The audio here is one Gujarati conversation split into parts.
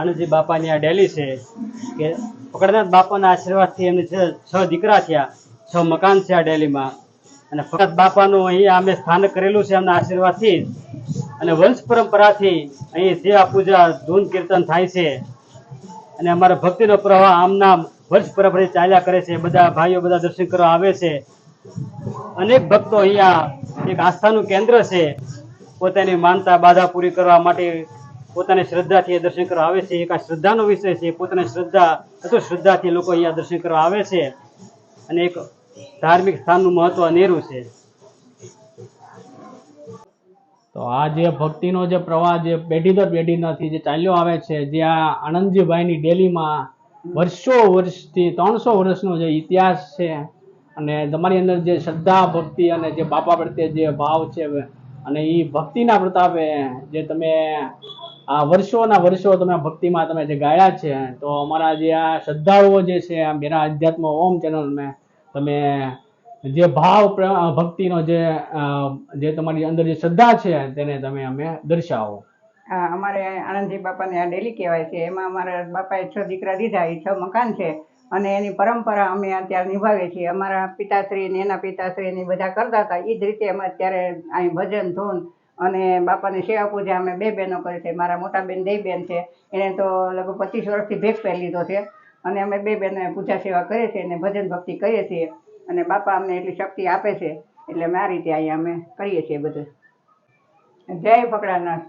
આણંદજી બાપાની આ ડેલી છે કે પકડનાથ બાપાના આશીર્વાદથી એમને છ દીકરા થયા, છ મકાન છે આ ડેલીમાં. અને ફકત બાપાનું અહીંયા અમે સ્થાનક કરેલું છે એમના આશીર્વાદથી. અને વંશ પરંપરાથી અહીં સેવા પૂજા, ધૂન કીર્તન થાય છે. અને અમારા ભક્તિનો પ્રવાહ આમ નામ વર્ષ પરંપરાથી ચાલ્યા કરે છે. બધા ભાઈઓ, બધા દર્શન કરવા આવે છે. અનેક ભક્તો અહીંયા એક આસ્થાનું કેન્દ્ર છે. પોતાની માનતા, બાધા પૂરી કરવા માટે પોતાની શ્રદ્ધાથી એ દર્શન કરવા આવે છે. એક આ શ્રદ્ધાનો વિષય છે. પોતાની શ્રદ્ધા અથવા શ્રદ્ધાથી લોકો અહીંયા દર્શન કરવા આવે છે. અને એક ધાર્મિક સ્થાનનું મહત્વ અનેરું છે. તો આ જે ભક્તિનો જે પ્રવાહ જે પેઢી દર પેઢીનાથી જે ચાલ્યો આવે છે, જે આ આનંદજીભાઈની ડેલીમાં વર્ષો વર્ષથી ત્રણસો વર્ષનો જે ઇતિહાસ છે અને તમારી અંદર જે શ્રદ્ધા, ભક્તિ અને જે બાપા પ્રત્યે જે ભાવ છે, અને એ ભક્તિના પ્રતાપે જે તમે આ વર્ષોના વર્ષો તમે ભક્તિમાં તમે જે ગાયા છે, તો અમારા જે આ શ્રદ્ધાળુઓ જે છે, આ મેરા અધ્યાત્મ ઓમ ચેનલમાં તમે જે ભાવ ભક્તિનો જે જે તમારી અંદર જે શ્રદ્ધા છે, તેને તમે અમે દર્શાવો. અમારે આનંદજી બાપાને આ ડેલી કહેવાય છે. એમાં અમારા બાપાએ છ દીકરા દીધા એ છ મકાન છે. અને એની પરંપરા અમે અત્યારે નિભાવીએ છીએ. અમારા પિતાશ્રી ને એના પિતાશ્રી ને બધા કરતા હતા. એ જ રીતે અમે અત્યારે અહીં ભજન, ધૂન અને બાપાની સેવા પૂજા અમે બે બહેનો કરી છે. મારા મોટા બેન બેન છે. એને તો લગભગ પચીસ વર્ષથી ભેગ પહેરી લીધો છે. અને અમે બે બહેનોએ પૂજા સેવા કરીએ છીએ અને ભજન ભક્તિ કરીએ છીએ. અને બાપા અમને એટલી શક્તિ આપે છે. એટલે અમે આ રીતે અહીંયા અમે કરીએ છીએ બધું. જય ફકડાનાથ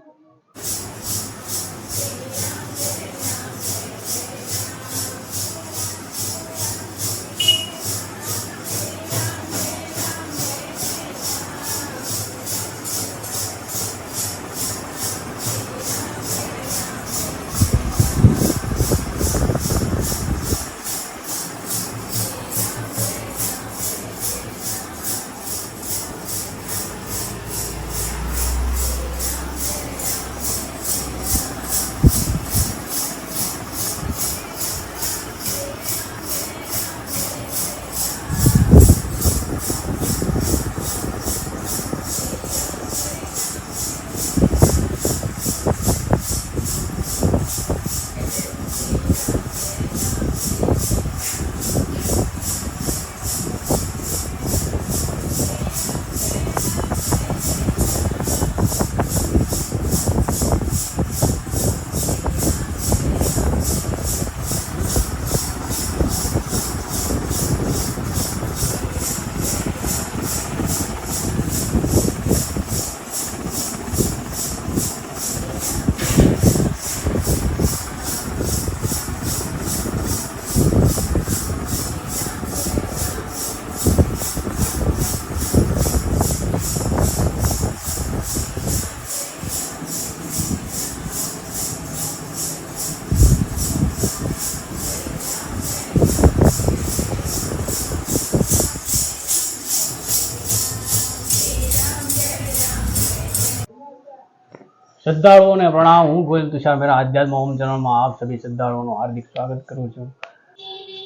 શ્રદ્ધાળુઓને પ્રણામ. હું ગોયલ તુષાર મેરા આધ્યાત્મ હોમ ચેનલમાં આપ સભી શ્રદ્ધાળુઓનું હાર્દિક સ્વાગત કરું છું.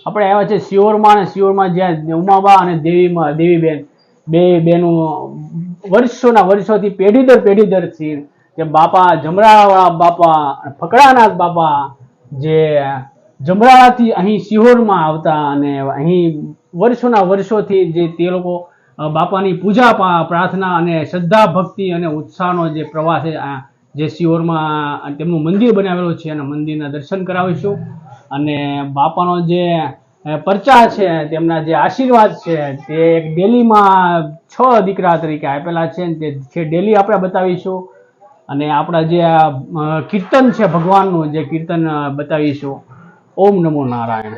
આપણે આવ્યા છે સિયોરમાં અને સિયોરમાં જ્યાં ઉમાબા અને દેવીમાં, દેવીબેન, બે બેનું વર્ષોના વર્ષોથી પેઢી દર પેઢી દરથી જે બાપા જમરાવાળા બાપા ફકડાનાથ બાપા જે જમરાળાથી અહીં સિહોરમાં આવતા અને અહીં વર્ષોના વર્ષોથી જે તે લોકો બાપાની પૂજા પ્રાર્થના અને શ્રદ્ધા, ભક્તિ અને ઉત્સાહનો જે પ્રવાહ છે, આ જે શિહોરમાં તેમનું મંદિર બનાવેલું છે અને મંદિરના દર્શન કરાવીશું. અને બાપાનો જે પરચા છે, તેમના જે આશીર્વાદ છે, તે એક ડેલીમાં છ દીકરા તરીકે આપેલા છે તે છે ડેલી આપણે બતાવીશું. અને આપણા જે કીર્તન છે, ભગવાનનું જે કીર્તન બતાવીશું. ઓમ નમો નારાયણ.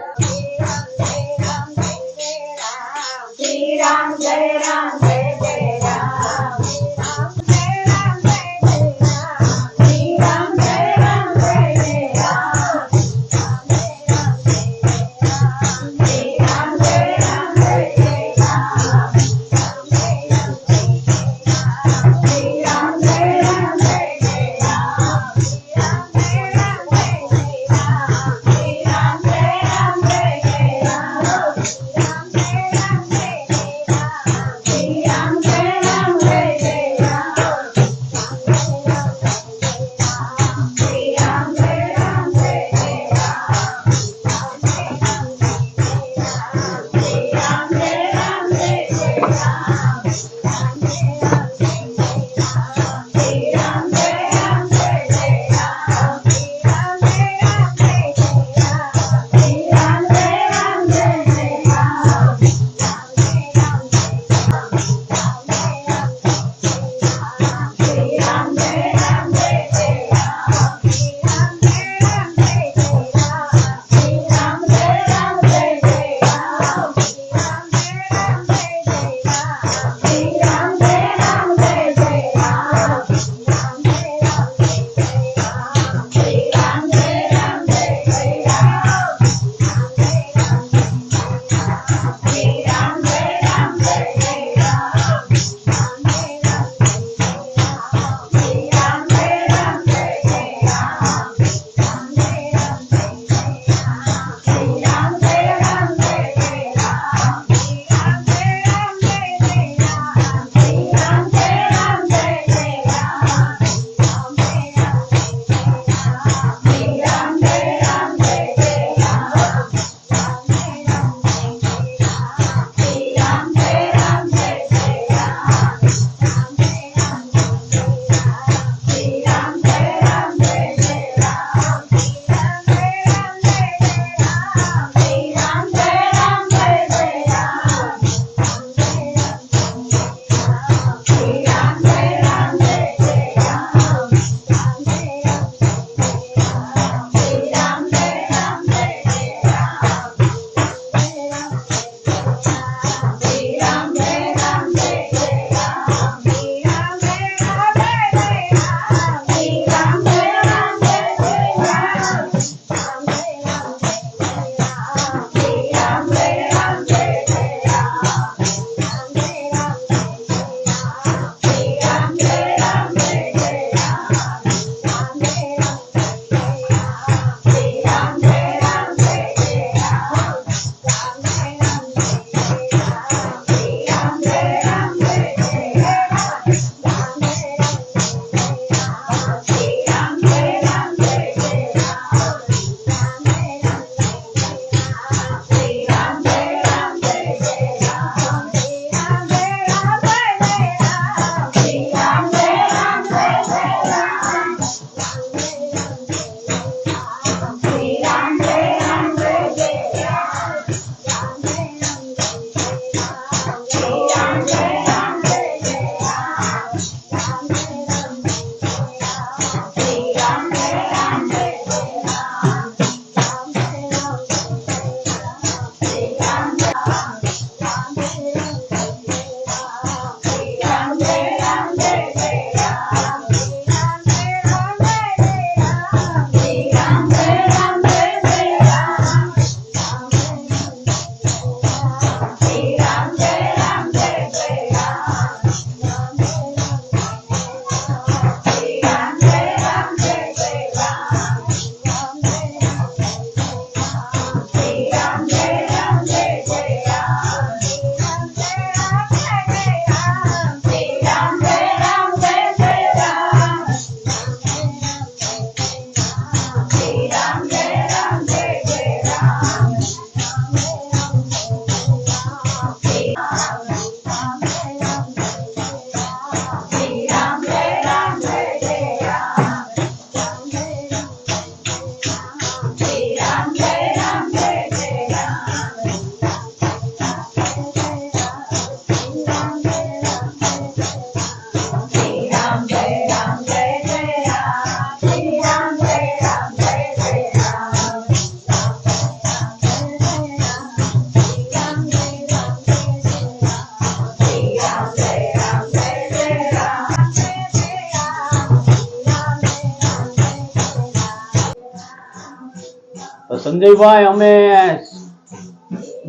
સંજયભાઈ, અમે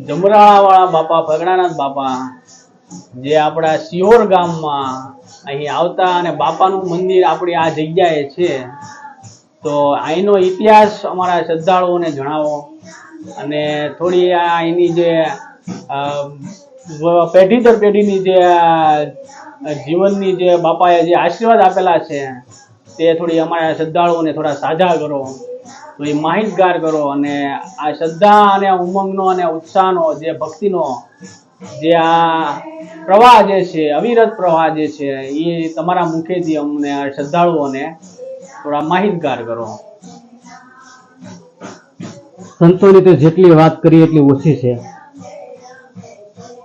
જમરાળા વાળા બાપા ભગડાનાથ બાપા, જે આપણા સિહોર ગામમાં અહીં આવતા અને બાપાનું મંદિર આપણી આ જગ્યાએ છે, તો અહીંનો ઇતિહાસ અમારા શ્રદ્ધાળુઓને જણાવો. અને થોડી આ અહીંની જે પેઢી દર પેઢીની જે જીવનની જે બાપાએ જે આશીર્વાદ આપેલા છે, તે થોડી અમારા શ્રદ્ધાળુઓને થોડા સાજા કરો. તો એ માહિતગાર કરો અને આ શ્રદ્ધા અને ઉમંગનો અને ઉત્સાહનો જે ભક્તિનો જે આ પ્રવાહ જે છે, અવિરત પ્રવાહ જે છે, એ તમારા મુખેથી અમને શ્રદ્ધાળુઓને થોડા માહિતગાર કરો. સંતોની તો જેટલી વાત કરી એટલી ઓછી છે.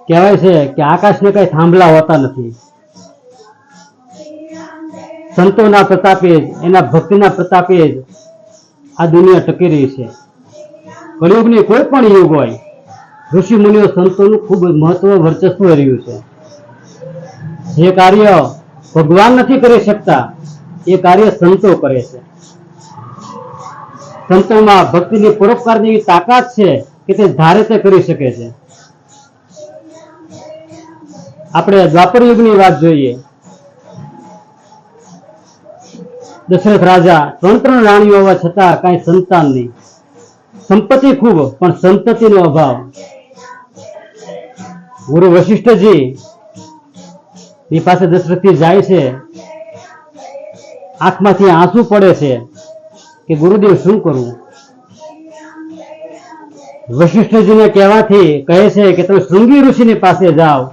કહેવાય છે કે આકાશને કઈ થાંભલા હોતા નથી. સંતોના પ્રતાપે જ, એના ભક્તિના પ્રતાપે જ આ દુનિયા ટકી રહી છે. કળિયુગની કોઈ પણ યુગ હોય, ઋષિ મુનિઓ સંતોનું ખૂબ મહત્વ વર્ચસ્વ રહ્યું છે. જે કાર્ય ભગવાન નથી કરી શકતા, એ કાર્ય સંતો કરે છે. સંતોમાં ભક્તિની પરોપકારની એવી તાકાત છે કે તે ધારે તે કરી શકે છે. આપણે દ્વાપર યુગની વાત જોઈએ. દશરથ રાજા ત્રણ ત્રણ રાણીઓ હોવા છતાં કાંઈ સંતાન નહીં. સંપત્તિ ખૂબ, પણ સંતતિનો અભાવ. ગુરુ વશિષ્ઠજી, ની પાસે દશરથથી જાય છે. આંખમાંથી આંસુ પડે છે કે ગુરુદેવ શું કરવું વશિષ્ઠજીને કહેવાથી કહે છે કે તમે શૃંગી ઋષિની પાસે જાઓ.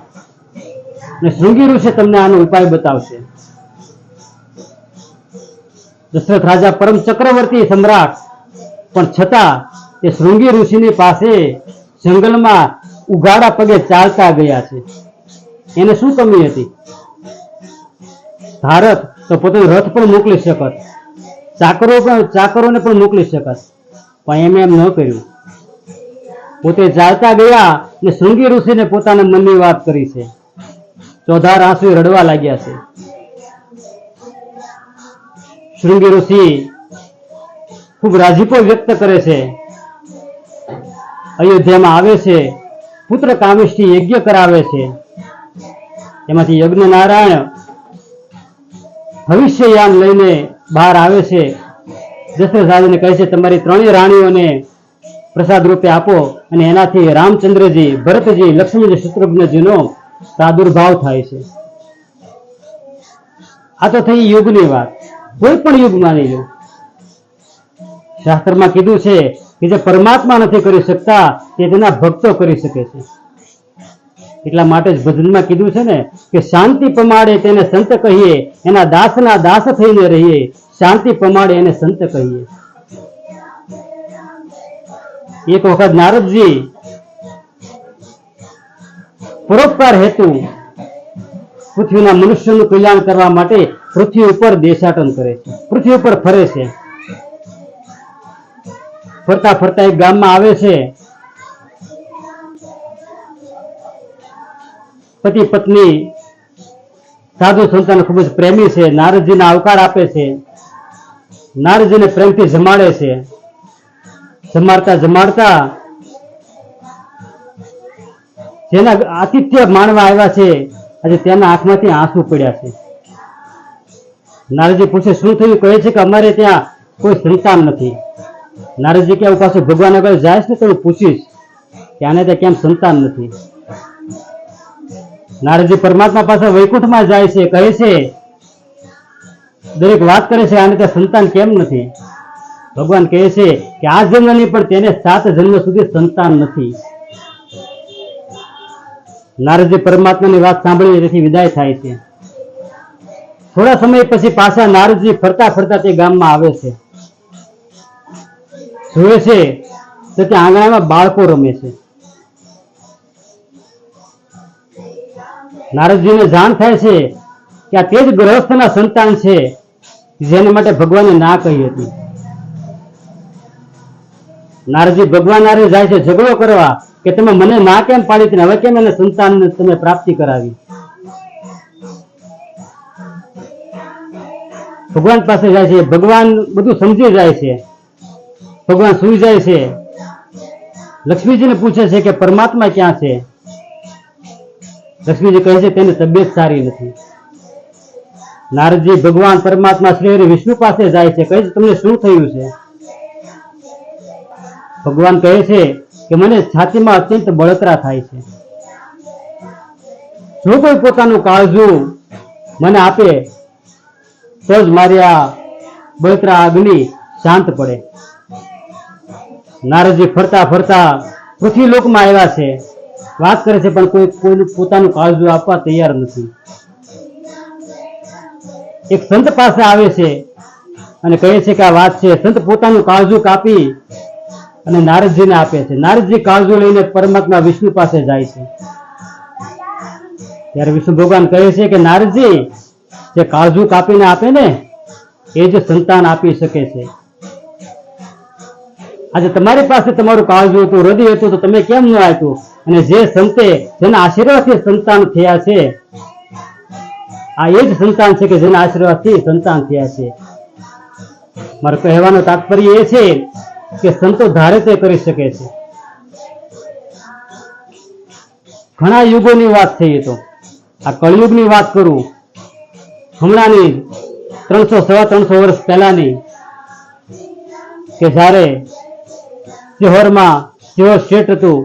અને શૃંગી ઋષિ તમને આનો ઉપાય બતાવશે. દશરથ રાજા પરમ ચક્રવર્તી સમ્રાટ. પણ છતાં તે શૃંગી ઋષિની પાસે જંગલમાં ઉગાડા પગે ચાલતા ગયા છે. એને શું કમી હતી? ભારત તો પોતાનો રથ પણ મોકલી શકત. ચાકરો પણ, ચાકરોને પણ મોકલી શકત. પણ એમ એમ ન કર્યું. પોતે ચાલતા ગયા ને શૃંગી ઋષિને પોતાના મનની વાત કરી છે. ચોધાર આંસુ રડવા લાગ્યા છે. શૃંગી ઋષિ ખૂબ રાજીપો વ્યક્ત કરે છે. અયોધ્યામાં આવે છે, પુત્ર કામિષ્ઠી યજ્ઞ કરાવે છે. એમાંથી યજ્ઞ નારાયણ ભવિષ્યયાન લઈને બહાર આવે છે. દશરથરાજને કહે છે, તમારી ત્રણેય રાણીઓને પ્રસાદ રૂપે આપો અને એનાથી રામચંદ્રજી, ભરતજી લક્ષ્મણજી શત્રુઘ્નજીનો પ્રાદુર્ભાવ થાય છે. આ તો થઈ યુગની વાત. કોઈ પણ યુગ માની લો શાસ્ત્રમાં કીધું છે કે જે પરમાત્મા નથી કરી શકતા તે તેના ભક્તો કરી શકે છે. એટલા માટે જ ભજનમાં કીધું છે ને કે શાંતિ પમાડે તેને સંત કહીએ, એના દાસના દાસ થઈને રહીએ, શાંતિ પમાડે એને સંત કહીએ. એક વખત નારદજી પરોપકાર હેતુ પૃથ્વીના મનુષ્યનું કલ્યાણ કરવા માટે પૃથ્વી ઉપર દેશાટન કરે છે. પૃથ્વી ઉપર ફરે છે. ફરતા ફરતા એક ગામમાં આવે છે. પતિ પત્ની, સાધુ સંતાન ખૂબ જ પ્રેમી છે. નારદજીને આવકાર આપે છે. નારદજીને પ્રેમથી જમાડે છે. જમાડતા જમાડતા જેના આતિથ્ય માણવા આવ્યા છે. આજે તેના આંખમાંથી આંસુ પડ્યા છે. નારદજી પૂછે, શું થયું? કહે છે કે અમારે ત્યાં કોઈ સંતાન નથી. નારદજી કે પાછું ભગવાન આગળ જાય છે તો પૂછીશ કે આને ત્યાં કેમ સંતાન નથી. નારદજી પરમાત્મા પાસે વૈકુંઠમાં જાય છે, કહે છે, દરેક વાત કરે છે, આને ત્યાં સંતાન કેમ નથી? ભગવાન કહે છે કે, આ જન્મ નહીં પણ તેને સાત જન્મ સુધી સંતાન નથી. નારદજી પરમાત્માની વાત સાંભળી તેથી વિદાય થાય છે. થોડા સમય પછી પાછા નારદજી ફરતા ફરતા તે ગામમાં આવે છે. જોવે છે તો ત્યાં આંગણામાં બાળકો રમે છે. નારદજીને જાણ થાય છે કે આ તે જ ગ્રહસ્થના સંતાન છે જેને માટે ભગવાને ના કહી હતી. નારદજી ભગવાન હારે જાય છે, ઝઘડો કરવા કે તમે મને ના કેમ પાડી હતી હવે કેમ એને સંતાન તમે પ્રાપ્તિ કરાવી? ભગવાન પાસે જાય છે, ભગવાન બધું સમજી જાય છે, ભગવાન સુઈ જાય છે. લક્ષ્મીજીને પૂછે છે કે પરમાત્મા ક્યાં છે? લક્ષ્મીજી કહે છે, તેની તબિયત સારી નથી. નારદજી, ભગવાન પરમાત્મા શ્રી હરિ વિષ્ણુ પાસે જાય છે. કહે છે, તમને શું થયું છે? ભગવાન કહે છે કે મને છાતીમાં અત્યંત બળતરા થાય છે. જો કોઈ પોતાનું કાળજું મને આપે, તો જ મારી આ બળતરા અગ્નિ શાંત પડે. નારદજી ફરતા ફરતા પૃથ્વી લોકમાં આવ્યા છે. વાત કરે છે, પણ કોઈ કોઈનું પોતાનું કાળજું આપવા તૈયાર નથી. એક સંત પાસે આવે છે અને કહે છે કે આ વાત છે, સંત પોતાનું કાળજું કાપી અને નારદજીને આપે છે. નારદજી કાળજો લઈને પરમાત્મા વિષ્ણુ પાસે જાય છે. ત્યારે વિષ્ણુ ભગવાન કહે છે કે, નારદજી, જે કાળજું કાપીને આપે ને, એ જ સંતાન આપી શકે છે. આજે તમારી પાસે તમારું કાળજું હતું, હૃદય હતું, તો તમે કેમ ન આપ્યું? અને જે સંતે, જેના આશીર્વાદથી સંતાન થયા છે, આ એ જ સંતાન છે કે જેના આશીર્વાદથી સંતાન થયા છે. મારો કહેવાનો તાત્પર્ય એ છે કે સંતો ધારે તે કરી શકે છે. ઘણા યુગોની વાત થઈ તો. આ કળયુગની વાત કરું. હમણાંની ત્રણસો, સવા ત્રણસો વર્ષ પહેલાની કે જ્યારે શહેરમાં જેવો શેઠ હતું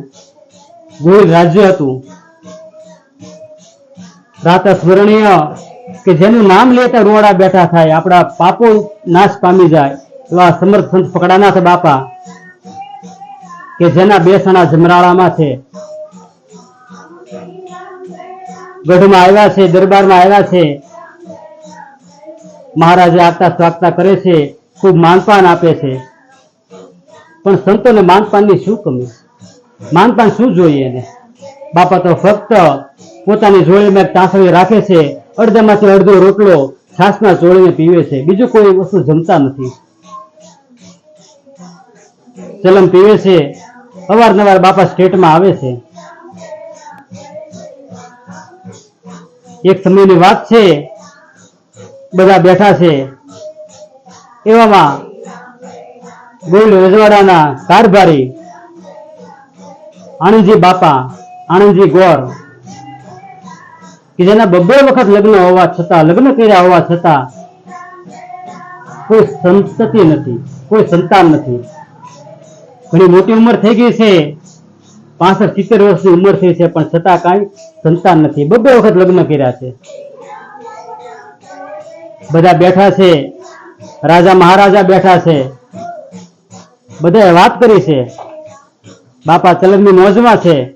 ગોળ રાજ્ય હતું, રાતા સ્મરણીય કે જેનું નામ લેતા રોડા બેઠા થાય, આપણા પાપો નાશ પામી જાય એવા સમર્થ સંત પકડાનાથ બાપા, કે જેના બેસણા જમરાળામાં છે. ગઢમાં આવ્યા છે, દરબારમાં આવ્યા છે. મહારાજે આગતા સ્વાગતા કરે છે, ખૂબ માનપાન આપે છે. પણ સંતોને માનપાનની શું કમી? માનપાન શું જોઈએ એને? બાપા તો ફક્ત પોતાની જોડીમાં મેં તાંસળી રાખે છે, અડધામાંથી અડધો રોટલો છાસના ચોળીને પીવે છે. બીજું કોઈ વસ્તુ જમતા નથી. ચલમ પીવે છે, અવારનવાર બાપા સ્ટેટમાં આવે છે. એક સમયની વાત છે, બધા બેઠા છે. એવામાં ગોલ્ડ રજવાડાના કારભારી આણંદજી બાપા, આણંદજી ગોર, કે જેના બબ્બે વખત લગ્ન હોવા છતાં, લગ્ન કર્યા હોવા છતાં કોઈ સંતતિ નથી, કોઈ સંતાન નથી. ઘણી મોટી ઉંમર થઈ ગઈ છે. પાસઠ, સિત્તેર વર્ષની ઉંમર થઈ છે, પણ છતાં કાંઈ સંતાન નથી. બબ્બે વખત લગ્ન કર્યા છે. બધા બેઠા છે. રાજા મહારાજા બેઠા છે. બધાએ વાત કરી છે. બાપા તલબની મોજમાં છે.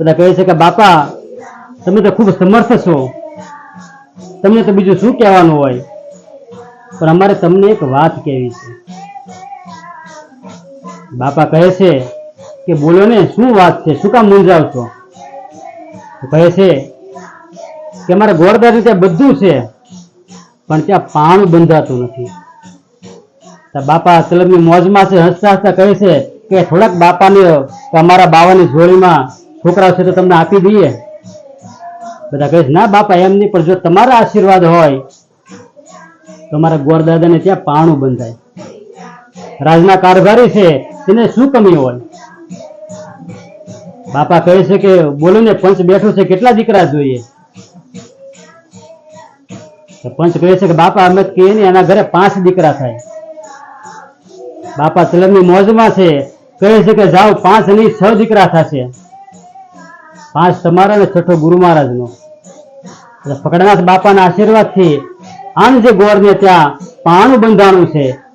બધા કહે છે કે, બાપા, તમે તો ખૂબ સમર્થ છો. તમને તો બીજું શું કહેવાનું હોય? પણ અમારે તમને એક વાત કહેવી છે. બાપા કહે છે કે બોલો ને, શું વાત છે? શું કામ મૂંઝાવ છો? કહે છે કે અમારે ગોળદારી ત્યાં બધું છે, પણ ત્યાં પાણું બંધાતું નથી. બાપા તલબની મોજમાં છે, હસતા હસતા કહે છે કે થોડાક બાપાને કે અમારા બાવાની જોડીમાં છોકરા છે તો તમને આપી દઈએ. બધા કહે છે, ના બાપા, એમ નહીં, પણ જો તમારા આશીર્વાદ હોય, તો અમારા ગોરદાદાને ત્યાં પાણું બંધાય. રાજના કારભારી છે તેને શું કમી હોય? બાપા કહે છે કે બોલો ને પંચ બેઠો છે, કેટલા દીકરા જોઈએ? પંચ કહે છે કે, બાપા, અમે કહીએ ને, એના ઘરે પાંચ દીકરા થાય. બાપા તલબની મોજમાં છે, કહે છે કે, જાઓ, પાંચ નહીં છ દીકરા થશે. પાંચ તમારા ને છઠ્ઠો ગુરુ મહારાજનો. એટલે ફકડનાથ બાપાના આશીર્વાદથી આનજી ગોરને ત્યાં પાણું બંધાણું છે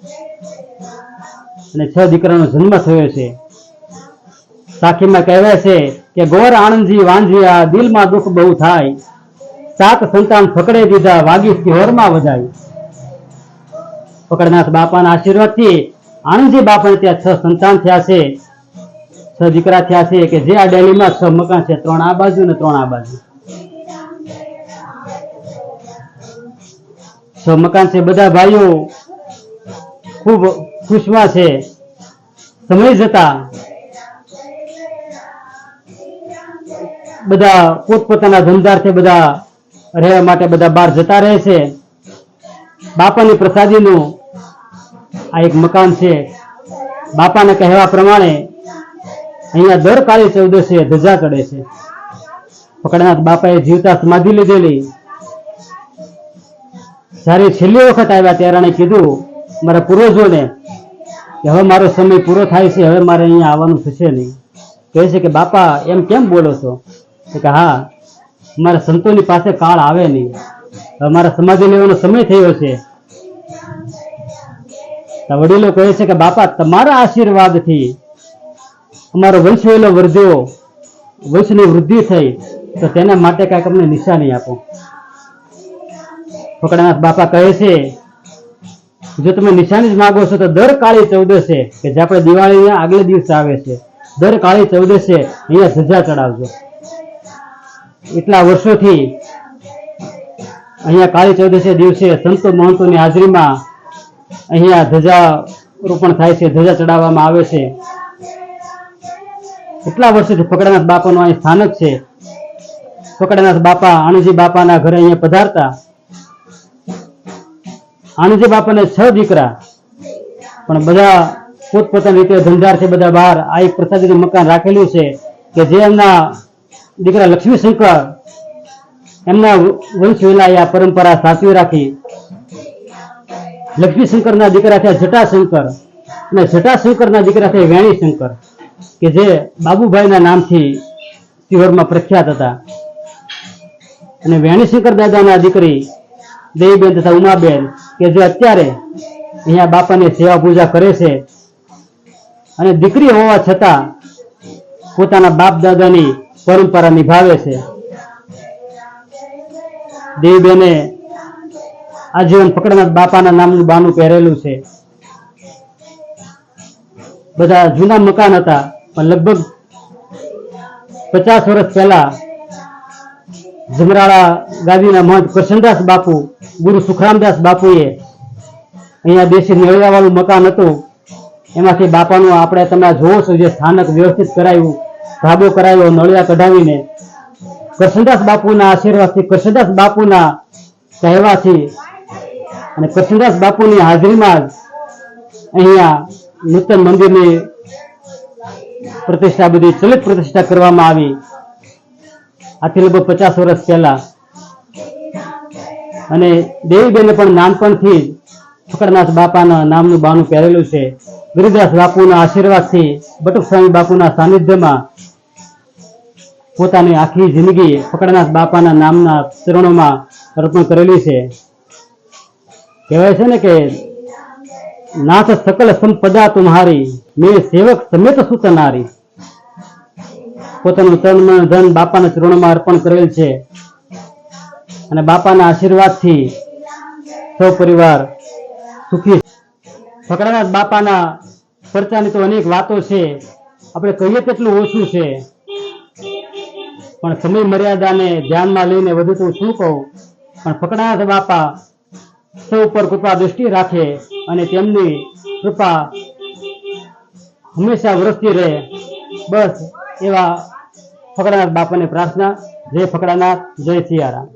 અને છ દીકરાનો જન્મ થયો છે. સાખીમાં કહેવાય છે કે, ગોર આણંદજી વાંજિયા દિલમાં દુઃખ બહુ થાય. સાત સંતાન ફકડે દીધા વાગી સિહોરમાં વધાય. ફકડનાથ બાપાના આશીર્વાદથી આણંદજી બાપાને ત્યાં છ સંતાન થયા છે. છ દીકરા થયા છે કે, જે આ ડેલીમાં છ મકાન છે, ત્રણ આ બાજુ ને ત્રણ આ બાજુ. છ મકાન છે બધા ભાઈઓ. ખૂબ ખુશમાં છે. સમય જતા બધા પોતપોતાના ધંધાર્થે બધા રહેવા માટે બધા બહાર જતા રહે છે. બાપાની પ્રસાદીનું આ એક મકાન છે. બાપાને કહેવા પ્રમાણે અહીંયા દર કાળી ચૌદશે ધજા ચડે છે. પકડનાથ બાપાએ જીવતા સમાધિ લીધેલી. જ્યારે છેલ્લી વખત આવ્યા ત્યારે કીધું, મારા પૂર્વજોને કે હવે મારો સમય પૂરો થાય છે, હવે મારે અહીંયા આવવાનું થશે નહીં. કહે છે કે, બાપા, એમ કેમ બોલો છો? કે, હા, મારા સંતોની પાસે કાળ આવે નહીં. હવે મારા સમાધિ લેવાનો સમય થયો છે. વડીલો કહે છે કે, બાપા, તમારા આશીર્વાદથી અમારો વંશ વેલો વર્ધ્યો વંશની વૃદ્ધિ થઈ, તો તેના માટે કાંઈક અમને નિશાની આપો. ફકડાનાથ બાપા કહે છે જો તમે નિશાની જ માગો છો તો દર કાળી ચૌદશે કે જે આપણે દિવાળીના આગલે દિવસે આવે છે, દર કાળી ચૌદશે અહીંયા ધજા ચડાવજો. એટલા વર્ષોથી અહીંયા કાળી ચૌદશે દિવસે સંતો મહંતોની હાજરીમાં અહીંયા ધજા રોપણ થાય છે, ધજા ચડાવવામાં આવે છે. એટલા વર્ષોથી ફકડાનાથ બાપાનું અહીં સ્થાનક છે. ફકડાનાથ બાપા આણંદજી બાપાના ઘરે અહીંયા પધારતા. આણંદજી બાપાને છ દીકરા. પણ બધા પોતપોતાની રીતે ધંધારથી બધા બહાર. આ એક પ્રસાદીનું મકાન રાખેલું છે કે જે એમના દીકરા લક્ષ્મીશંકર એમના વંશવેલા આ પરંપરા સાચવી રાખી. લક્ષ્મીશંકરના દીકરા થયા જટાશંકર અને જટાશંકરના દીકરા થયા વેણીશંકર, કે જે બાબુભાઈના નામથી શિવરમાં પ્રખ્યાત હતા. અને વેણીશંકર દાદાના દીકરી દેવીબેન તથા ઉમાબેન કે જે અત્યારે અહીંયા બાપાની સેવા પૂજા કરે છે, અને દીકરી હોવા છતાં પોતાના બાપ દાદાની પરંપરા નિભાવે છે. દેવીબેને આજીવન પકડનાથ બાપાના નામનું બાનું પહેરેલું છે. બધા જૂના મકાન હતા, પણ લગભગ પચાસ વર્ષ પહેલા જમરાળા ગાદીના મહંત કરશનદાસ બાપુ, ગુરુ સુખરામદાસ બાપુએ અહીંયા દેશી નળિયાવાળું મકાન હતું. એમાંથી બાપાનું આપણે તમે જોવો છો જે સ્થાનક વ્યવસ્થિત કરાયું, ધાબો કરાયો, નળિયા કઢાવીને. કરશનદાસ બાપુના આશીર્વાદથી કરશનદાસ બાપુના કહેવાથી અને કરશનદાસ બાપુની હાજરીમાં જ અહીંયા નૂતન મંદિરની પ્રતિષ્ઠા બધી ચલિત પ્રતિષ્ઠા કરવામાં આવી. આથી લગભગ પચાસ વર્ષ પહેલા. અને દેવીબેને પણ નાનપણથી છોકરનાથ બાપાના નામનું બાનું પહેરેલું છે. ગિરિદાસ બાપુના આશીર્વાદથી બટુક સ્વામી બાપુના સાનિધ્યમાં પોતાની આખી જિંદગી ફકડનાથ બાપાના નામના ચરણોમાં અર્પણ કરેલી છે. કહેવાય છે ને કે નાથ સકલ સંપદા તુમ્હારી, મેં સેવક સમેત સુતનારી. પોતાનું તન મન ધન બાપાના ચરણોમાં અર્પણ કરેલ છે. અને બાપાના આશીર્વાદથી સૌ પરિવાર સુખી ફકરાનાથ બાપાના ચર્ચાની તો અનેક વાતો છે. આપણે કહીએ તેટલું ઓછું છે. પણ સમય મર્યાદાને ધ્યાનમાં લઈને વધુ તો શું કહું? પણ ફકરાનાથ બાપા સૌ ઉપર કૃપા દૃષ્ટિ રાખે અને તેમની કૃપા હંમેશા વરસતી રહે. બસ એવા ફકડાનાથ બાપાને પ્રાર્થના. જય ફકડાનાથ જય સિયારામ.